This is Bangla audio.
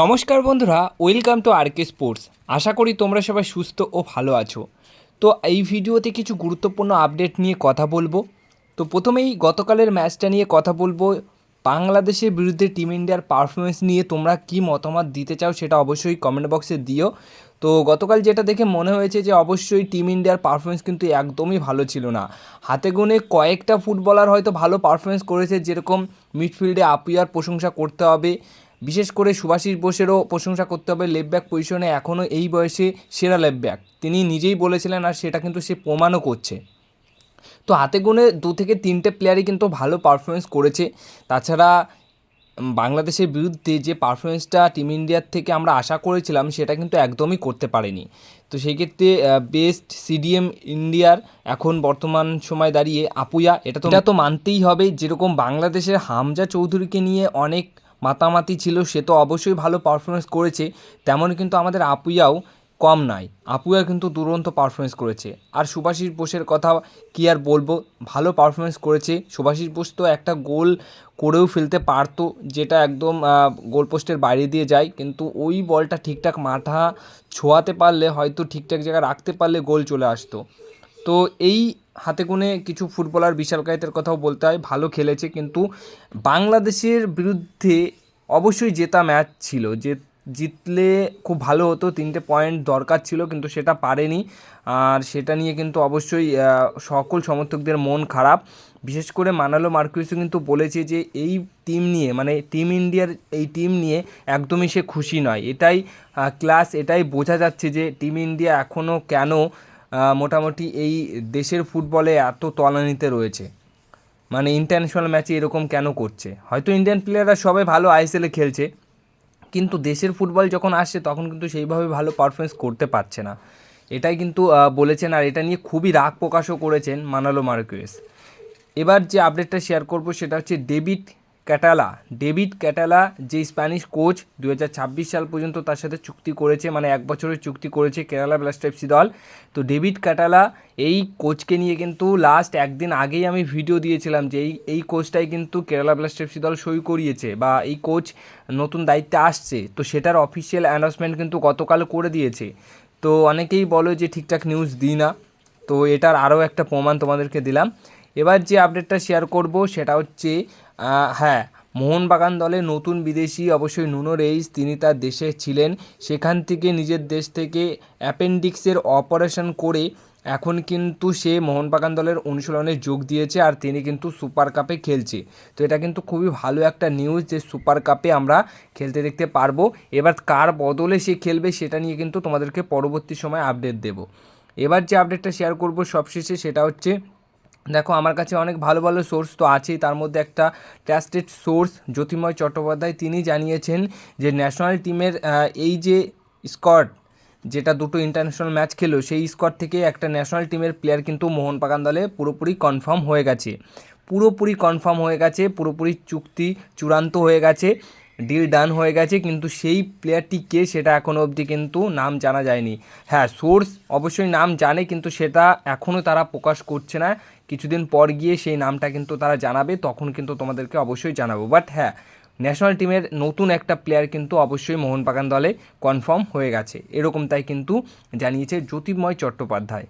নমস্কার বন্ধুরা, welcome to R K sports. আশা করি তোমরা সবাই সুস্থ ও ভালো আছো। তো এই ভিডিওতে কিছু গুরুত্বপূর্ণ আপডেট নিয়ে কথা বলব। তো প্রথমেই গতকালের ম্যাচটা নিয়ে কথা বলব। বাংলাদেশের বিরুদ্ধে টিম ইন্ডিয়ার পারফরমেন্স নিয়ে তোমরা কি মতামত দিতে চাও সেটা অবশ্যই কমেন্ট বক্সে দিও। তো গতকাল যেটা দেখে মনে হয়েছে যে অবশ্যই টিম ইন্ডিয়ার পারফরমেন্স কিন্তু একদমই ভালো ছিল না। হাতে গুনে কয়েকটা ফুটবলার হয়তো ভালো পারফরমেন্স করেছে, যেরকম মিডফিল্ডে আপিয়ার প্রশংসা করতে হবে। বিশেষ করে সুভাষিস বোসেরও প্রশংসা করতে হবে লেফট ব্যাক পজিশনে এখনও এই বয়সে সেরা লেফট ব্যাক তিনি নিজেই বলেছিলেন আর সেটা কিন্তু সে প্রমাণও করছে। তো হাতে গুনে দু থেকে তিনটে প্লেয়ারই কিন্তু ভালো পারফরমেন্স করেছে। তাছাড়া বাংলাদেশের বিরুদ্ধে যে পারফরমেন্সটা টিম ইন্ডিয়ার থেকে আমরা আশা করেছিলাম, সেটা কিন্তু একদমই করতে পারেনি। তো সেই ক্ষেত্রে বেস্ট সিডিএম ইন্ডিয়ার এখন বর্তমান সময় দাঁড়িয়ে আপুয়া, এটা তো এটা তো মানতেই হবে। যেরকম বাংলাদেশের হামজা চৌধুরীকে নিয়ে অনেক মাতামাতি ছিল, সে তো অবশ্যই ভালো পারফরমেন্স করেছে, তেমন কিন্তু আমাদের আপুয়াও কম নাই। আপুয়া কিন্তু দুরন্ত পারফরমেন্স করেছে। আর সুভাষিস বোসের কথা কি আর বলব? ভালো পারফরমেন্স করেছে। সুভাষিস বোস তো একটা গোল করেও ফেলতে পারতো, যেটা একদম গোল পোস্টের বাইরে দিয়ে যায়। কিন্তু ওই বলটা ঠিকঠাক মাথা ছোঁয়াতে পারলে, হয়তো ঠিকঠাক জায়গায় রাখতে পারলে গোল চলে আসতো। তো এই হাতে গুনে কিছু ফুটবলার বিশাল কায়েতের কথাও বলতে হয়, ভালো খেলেছে, কিন্তু বাংলাদেশের বিরুদ্ধে অবশ্যই জেতা ম্যাচ ছিল। যে জিতলে খুব ভালো হতো, তিনটে পয়েন্ট দরকার ছিল, কিন্তু সেটা পারেনি। আর সেটা নিয়ে কিন্তু অবশ্যই সকল সমর্থকদের মন খারাপ। বিশেষ করে মানালো মার্কুইসও কিন্তু বলেছে যে এই টিম নিয়ে মানে টিম ইন্ডিয়ার এই টিম নিয়ে একদমই সে খুশি নয়। এটাই ক্লাস এটাই বোঝা যাচ্ছে যে টিম ইন্ডিয়া এখনও কেন মোটামুটি এই দেশের ফুটবলে এত তলানিতে রয়েছে। মানে ইন্টারন্যাশনাল ম্যাচে এরকম কেন করছে? হয়তো ইন্ডিয়ান প্লেয়াররা সবাই ভালো আইএসএলে খেলছে, কিন্তু দেশের ফুটবল যখন আসছে তখন কিন্তু সেইভাবে ভালো পারফরমেন্স করতে পারছে না। এটাই কিন্তু বলেছেন আর এটা নিয়ে খুবই রাগ প্রকাশও করেছেন মানালো মার্কুয়েস। এবার যে আপডেটটা শেয়ার করব সেটা হচ্ছে ডেভিড ক্যাটালা, ডেভিড ক্যাটালা, যে স্প্যানিশ কোচ দু হাজার ছাব্বিশ সাল পর্যন্ত তার সাথে চুক্তি করেছে মানে এক বছরের চুক্তি করেছে কেরালা ব্লাস্ট এফসি দল। তো ডেভিড ক্যাটালা এই কোচকে নিয়ে কিন্তু লাস্ট একদিন আগেই আমি ভিডিও দিয়েছিলাম যে এই এই কোচটাই কিন্তু কেরালা ব্লাস্ট এফসি দল সই করিয়েছে বা এই কোচ নতুন দায়িত্বে আসছে। তো সেটার অফিসিয়াল অ্যানাউন্সমেন্ট কিন্তু গতকাল করে দিয়েছে। তো অনেকেই বলো যে ঠিকঠাক নিউজ দিই না। তো এটার আরও একটা প্রমাণ তোমাদেরকে দিলাম। এবার যে আপডেটটা শেয়ার করব সেটা হচ্ছে হ্যাঁ মোহনবাগান দলে নতুন বিদেশি অবশ্যই নুনো রেইস, তিনি তার দেশে ছিলেন। সেখান থেকে নিজের দেশ থেকে অ্যাপেন্ডিক্সের অপারেশন করে এখন কিন্তু সে মোহনবাগান দলের অনুশীলনে যোগ দিয়েছে আর তিনি কিন্তু সুপার কাপে খেলছে। তো এটা কিন্তু খুবই ভালো একটা নিউজ যে সুপার কাপে আমরা খেলতে দেখতে পারব। এবার কার বদলে সে খেলবে সেটা নিয়ে কিন্তু তোমাদেরকে পরবর্তী সময় আপডেট দেব। এবার যে আপডেটটা শেয়ার করব সবশেষে সেটা হচ্ছে দেখো, আমার কাছে অনেক ভালো ভালো সোর্স তো আছেই। তার মধ্যে একটা ট্রাস্টেড সোর্স জ্যোতিময় চট্টোপাধ্যায়, তিনি জানিয়েছেন যে ন্যাশনাল টিমের এই যে স্কট যেটা দুটো ইন্টারন্যাশনাল ম্যাচ খেলো, সেই স্কট থেকে একটা ন্যাশনাল টিমের প্লেয়ার কিন্তু মোহনবাগান দলে পুরোপুরি কনফার্ম হয়ে গেছে। পুরোপুরি কনফার্ম হয়ে গেছে, পুরোপুরি চুক্তি চূড়ান্ত হয়ে গেছে। ডিল ডান হয়ে গেছে, কিন্তু সেই প্লেয়ারটি কে সেটা এখনও অবধি কিন্তু নাম জানা যায়নি। হ্যাঁ সোর্স অবশ্যই নাম জানে, কিন্তু সেটা এখনও তারা প্রকাশ করছে না। কিছুদিন পর গিয়ে সেই নামটা কিন্তু তারা জানাবে, তখন কিন্তু তোমাদেরকে অবশ্যই জানাব। বাট হ্যাঁ ন্যাশনাল টিমের নতুন একটা প্লেয়ার কিন্তু অবশ্যই মোহনবাগান দলে কনফার্ম হয়ে গেছে। এরকম তাই কিন্তু জানিয়েছে জ্যোতির্ময় চট্টোপাধ্যায়।